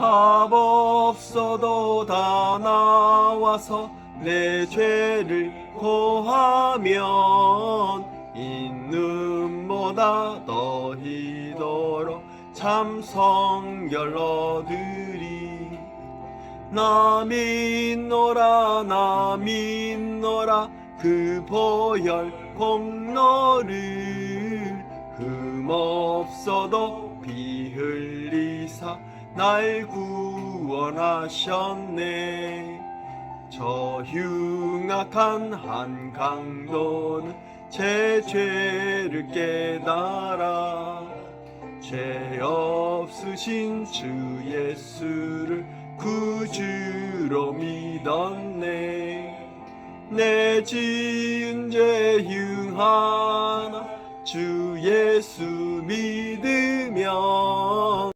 값 없어도 다 나와서 내 죄를 고하면 있는보다? 더히도록 참 성결 얻으리. 나 믿노라 나 믿노라. 그 보혈 공로를 흠 없어도 피 흘리사 날 구원하셨네. 저 흉악한 한 강도는 제 죄를 깨달아 죄 없으신 주 예수를 구주로 믿었네. 내 지은 죄 흉하나 주 예수 믿으면